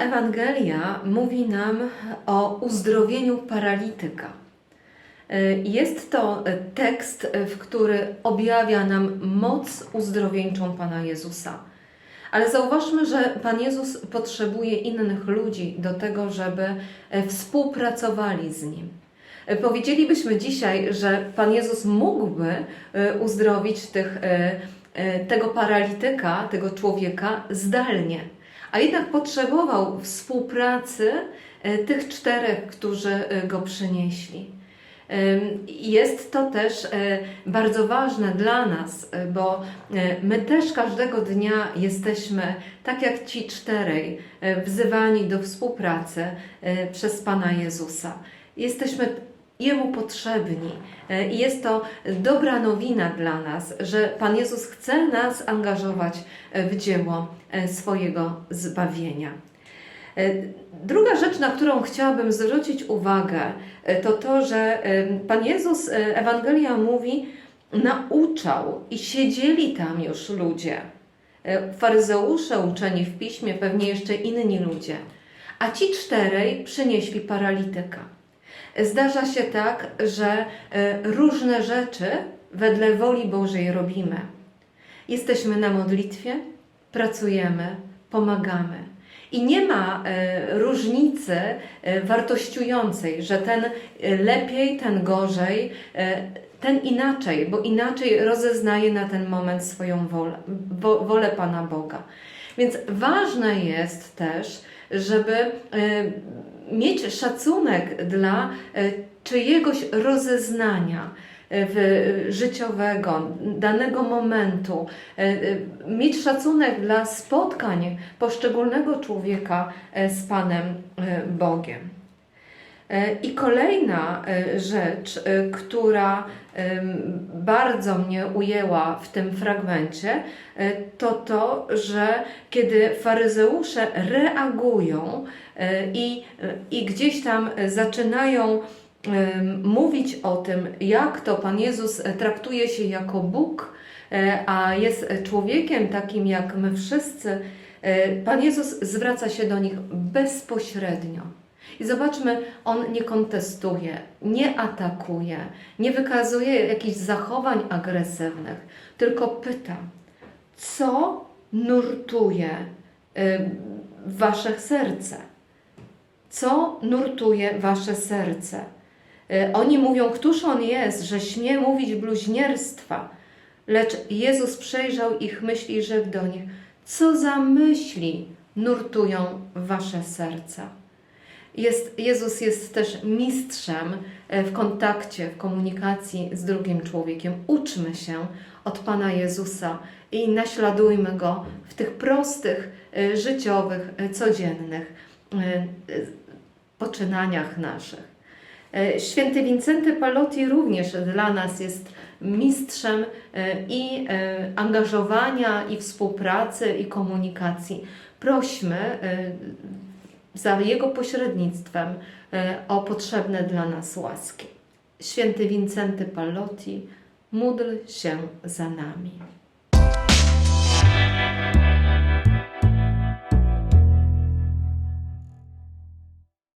Ewangelia mówi nam o uzdrowieniu paralityka. Y, Jest to tekst, y, w który objawia nam moc uzdrowieńczą Pana Jezusa. Ale zauważmy, że Pan Jezus potrzebuje innych ludzi do tego, żeby y, współpracowali z Nim. Powiedzielibyśmy dzisiaj, że Pan Jezus mógłby uzdrowić tych, tego paralityka, tego człowieka zdalnie, a jednak potrzebował współpracy y, tych czterech, którzy y, go przynieśli. Jest to też y, bardzo ważne dla nas, bo my też każdego dnia jesteśmy, tak jak ci czterej, wzywani do współpracy przez Pana Jezusa. Jesteśmy Jemu potrzebni. Y, I jest to dobra nowina dla nas, że Pan Jezus chce nas angażować y, w dzieło y, swojego zbawienia. Druga rzecz, na którą chciałabym zwrócić uwagę, to to, że Pan Jezus, Ewangelia mówi, nauczał i siedzieli tam już ludzie. Faryzeusze uczeni w piśmie, pewnie jeszcze inni ludzie. A ci czterej przynieśli paralityka. Zdarza się tak, że y, różne rzeczy wedle woli Bożej robimy. Jesteśmy na modlitwie, pracujemy, pomagamy. I nie ma e, różnicy e, wartościującej, że ten e, lepiej, ten gorzej, e, ten inaczej, bo inaczej rozeznaje na ten moment swoją wolę, wo, wolę Pana Boga. Więc ważne jest też, żeby e, mieć szacunek dla e, czyjegoś rozeznania e, życiowego, danego momentu, mieć szacunek dla spotkań poszczególnego człowieka z Panem Bogiem. E, I kolejna e, rzecz, e, która bardzo mnie ujęła w tym fragmencie, to to, że kiedy faryzeusze reagują i, i gdzieś tam zaczynają mówić o tym, jak to Pan Jezus traktuje się jako Bóg, a jest człowiekiem takim jak my wszyscy, Pan Jezus zwraca się do nich bezpośrednio. I zobaczmy, on nie kontestuje, nie atakuje, nie wykazuje jakichś zachowań agresywnych, tylko pyta, co nurtuje y, wasze serce? Co nurtuje wasze serce? Y, Oni mówią, któż on jest, że śmie mówić bluźnierstwa. Lecz Jezus przejrzał ich myśli i rzekł do nich, co za myśli nurtują wasze serca. Jest, Jezus jest też mistrzem e, w kontakcie, w komunikacji z drugim człowiekiem. Uczmy się od Pana Jezusa i naśladujmy Go w tych prostych, e, życiowych, e, codziennych poczynaniach naszych. Święty Wincenty Palotti również dla nas jest mistrzem i angażowania, i współpracy, i komunikacji. Prośmy za Jego pośrednictwem e, o potrzebne dla nas łaski. Święty Wincenty Palotti, módl się za nami.